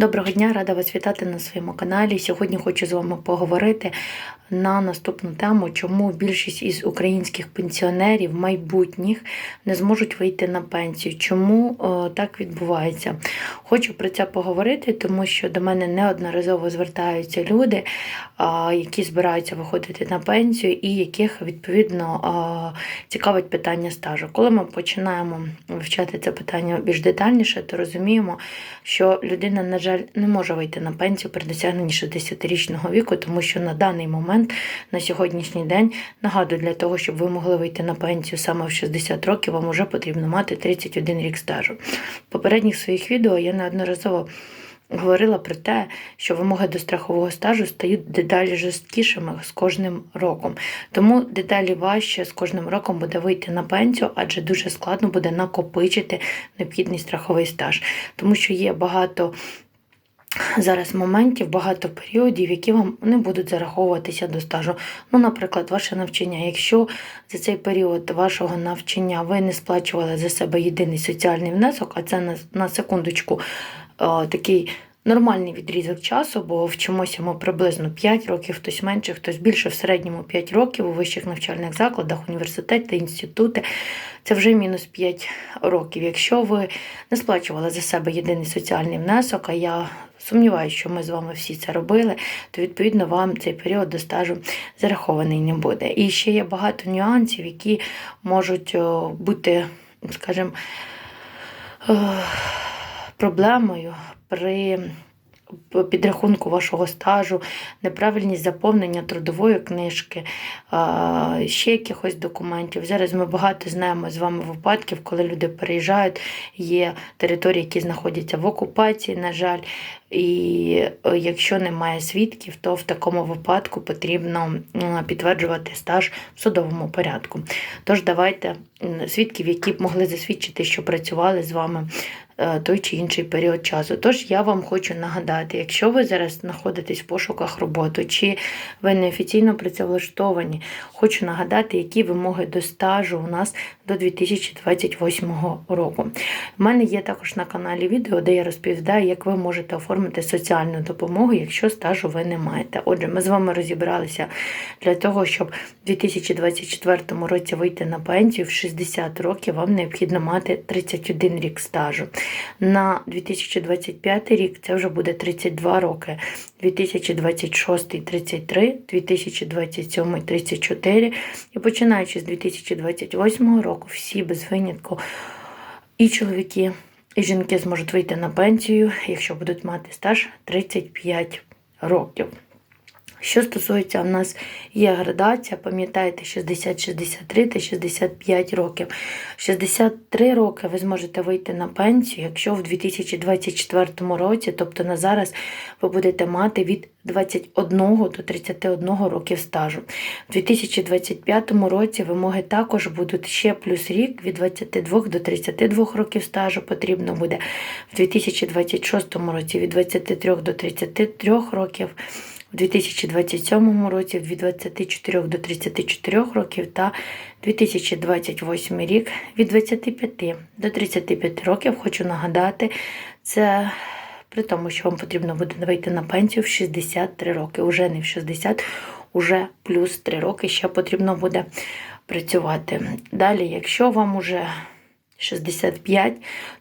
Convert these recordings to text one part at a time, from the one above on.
Доброго дня, рада вас вітати на своєму каналі. Сьогодні хочу з вами поговорити на наступну тему, чому більшість із українських пенсіонерів майбутніх не зможуть вийти на пенсію. Чому о, так відбувається? Хочу про це поговорити, тому що до мене неодноразово звертаються люди, а, які збираються виходити на пенсію, і яких відповідно а, цікавить питання стажу. Коли ми починаємо вивчати це питання більш детальніше, то розуміємо, що людина, на жаль, не може вийти на пенсію при досягненні 60-річного віку, тому що на даний момент, на сьогоднішній день, нагадую, для того, щоб ви могли вийти на пенсію саме в 60 років, вам вже потрібно мати 31 рік стажу. В попередніх своїх відео я неодноразово. Говорила про те, що вимоги до страхового стажу стають дедалі жорсткішими з кожним роком. Тому дедалі важче з кожним роком буде вийти на пенсію, адже дуже складно буде накопичити необхідний страховий стаж, тому що є багато. Зараз моментів багато періодів, які вам не будуть зараховуватися до стажу. Ну, наприклад, ваше навчання. Якщо за цей період вашого навчання ви не сплачували за себе єдиний соціальний внесок, а це на, на секундочку о, такий нормальний відрізок часу, бо вчимося ми приблизно 5 років, хтось менше, хтось більше, в середньому 5 років у вищих навчальних закладах, університети, інститути. Це вже мінус 5 років. Якщо ви не сплачували за себе єдиний соціальний внесок, а я сумніваюся, що ми з вами всі це робили, то відповідно вам цей період до стажу зарахований не буде. І ще є багато нюансів, які можуть бути, скажімо, е, проблемою при підрахунку вашого стажу, неправильність заповнення трудової книжки, ще якихось документів. Зараз ми багато знаємо з вами випадків, коли люди переїжджають, є території, які знаходяться в окупації, на жаль. І е, якщо немає свідків, то в такому випадку потрібно підтверджувати стаж в судовому порядку. Тож давайте свідків, які б могли засвідчити, що працювали з вами е, той чи інший період часу. Тож я вам хочу нагадати, якщо ви зараз знаходитесь в пошуках роботи, чи ви неофіційно працевлаштовані, хочу нагадати, які вимоги до стажу у нас до 2028 року. У мене є також на каналі відео, де я розповідаю, як ви можете оформити соціальну допомогу, якщо стажу ви не маєте. Отже, ми з вами розібралися для того, щоб в 2024 році вийти на пенсію в 60 років, вам необхідно мати 31 рік стажу. На 2025 рік. Це вже буде 32 роки, 2026 33, 2027 34 і починаючи з 2028 року всі без винятку і чоловіки, і жінки зможуть вийти на пенсію, якщо будуть мати стаж 35 років. Що стосується, у нас є градація, пам'ятаєте, 60-63 та 65 років. 63 роки ви зможете вийти на пенсію, якщо в 2024 році, тобто на зараз, ви будете мати від 21 до 31 років стажу. В 2025 році вимоги також будуть ще плюс рік від 22 до 32 років стажу потрібно буде. В 2026 році від 23 до 33 років. У 2027 році від 24 до 34 років та 2028 рік від 25 до 35 років. Хочу нагадати, це при тому, що вам потрібно буде вийти на пенсію в 63 роки. Уже не в 60, уже плюс 3 роки ще потрібно буде працювати. Далі, якщо вам уже 65,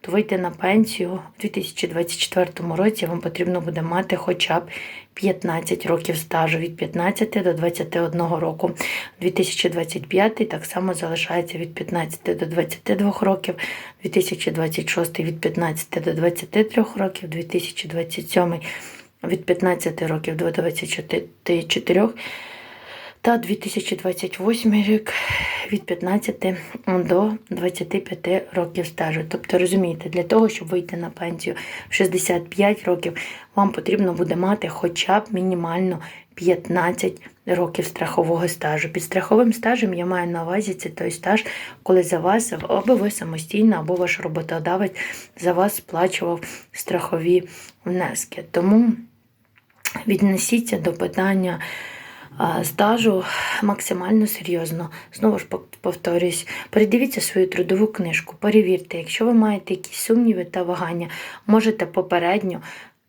то вийти на пенсію у 2024 році вам потрібно буде мати хоча б 15 років стажу від 15 до 21 року. 2025 так само залишається від 15 до 22 років, 2026 від 15 до 23 років, 2027 від 15 років до 24 та 2028 рік від 15 до 25 років стажу. Тобто, розумієте, для того, щоб вийти на пенсію в 65 років, вам потрібно буде мати хоча б мінімально 15 років страхового стажу. Під страховим стажем я маю на увазі це той стаж, коли за вас або ви самостійно, або ваш роботодавець за вас сплачував страхові внески. Тому віднесіться до питання стажу максимально серйозно. Знову ж повторюсь, передивіться свою трудову книжку, перевірте, якщо ви маєте якісь сумніви та вагання, можете попередньо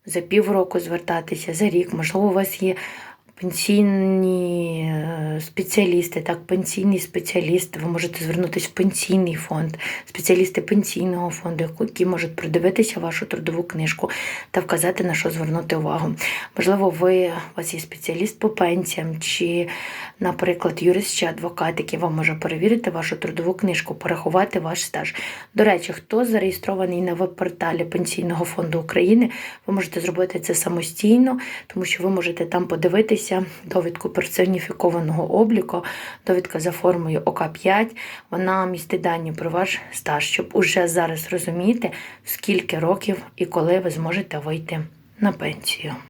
за півроку звертатися, за рік. Можливо, у вас є пенсійні е, спеціалісти, так, пенсійний спеціаліст, ви можете звернутися в пенсійний фонд, спеціалісти пенсійного фонду, які можуть продивитися вашу трудову книжку та вказати, на що звернути увагу. Можливо, ви у вас є спеціаліст по пенсіям, чи, наприклад, юрист чи адвокат, який вам може перевірити вашу трудову книжку, порахувати ваш стаж. До речі, хто зареєстрований на веб-порталі Пенсійного фонду України, ви можете зробити це самостійно, тому що ви можете там подивитися довідку персоніфікованого обліку, довідка за формою ОК5. Вона містить дані про ваш стаж, щоб уже зараз розуміти, скільки років і коли ви зможете вийти на пенсію.